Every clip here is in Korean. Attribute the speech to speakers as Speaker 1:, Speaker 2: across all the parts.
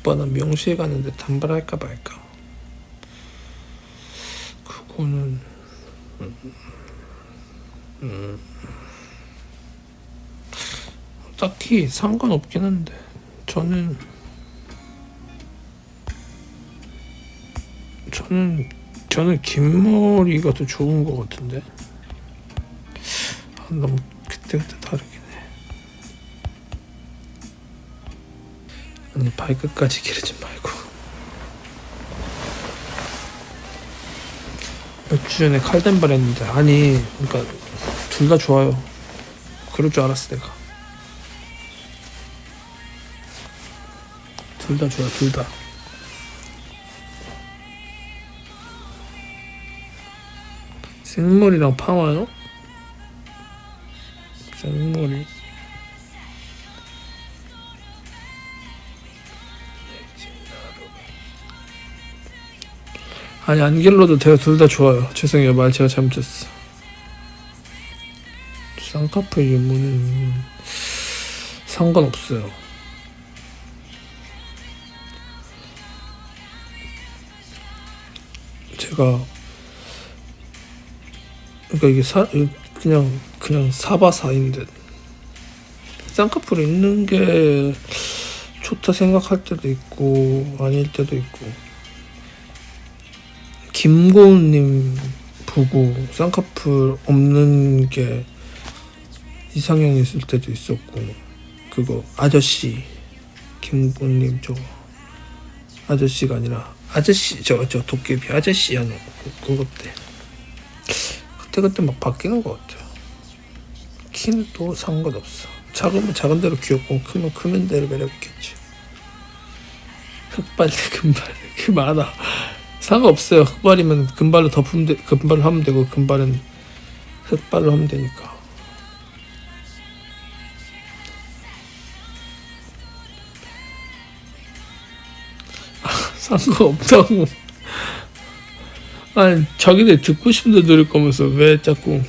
Speaker 1: 오빠 나 미용실 가는데 단발할까 말까? 그거는 음, 음, 딱히 상관없긴 한데 저는 저는 저는 긴 머리가 더 좋은 것 같은데? 아, 너무 그때그때 다르긴 아니 발끝까지 기르지 말고. 몇 주 전에 칼덴발 했는데. 아니 그러니까 둘 다 좋아요. 그럴 줄 알았어 내가. 둘 다 좋아 둘다. 생머리랑 파마요? 생머리 아니 안길로도 제가 둘 다 좋아요. 죄송해요. 말 제가 잘못했어. 쌍꺼풀 유무는 상관없어요. 제가 그러니까 이게 사 그냥 그냥 사바사인데 쌍꺼풀 있는 게 좋다 생각할 때도 있고 아닐 때도 있고 김고은님 보고 쌍꺼풀 없는 게 이상형 있을 때도 있었고 그거 아저씨 김고은님 저거 아저씨가 아니라 아저씨 저저 도깨비 아저씨 하는 그- 그것 때 그때 그때 막 바뀌는 것 같아요. 키는 또 상관없어. 작으면 작은 대로 귀엽고 크면 크면 대로 매력 있겠지. 흑발 대 금발 그 많아. 상관없어요. 흑발이면 금발로 덮으면 돼, 금발로 하면 되고 금발은 흑발로 하면 되니까. 아, 상관없다고. 아니 자기들 듣고 싶은 데 들을 거면서 왜 자꾸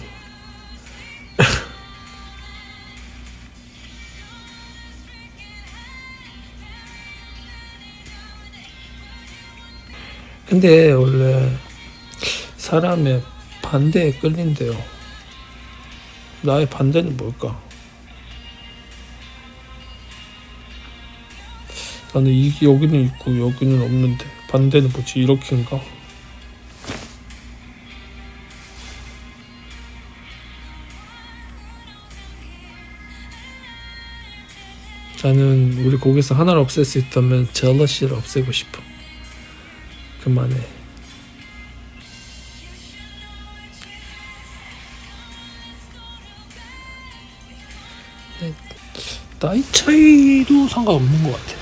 Speaker 1: 근데 원래 사람의 반대에 끌린대요 나의 반대는 뭘까? 나는 이 여기는 있고 여기는 없는데 반대는 뭐지 이렇게인가? 나는 우리 곡에서 하나를 없앨 수 있다면 jealousy를 없애고 싶어. 그만해. 네, 나이 차이도 상관없는 것 같아.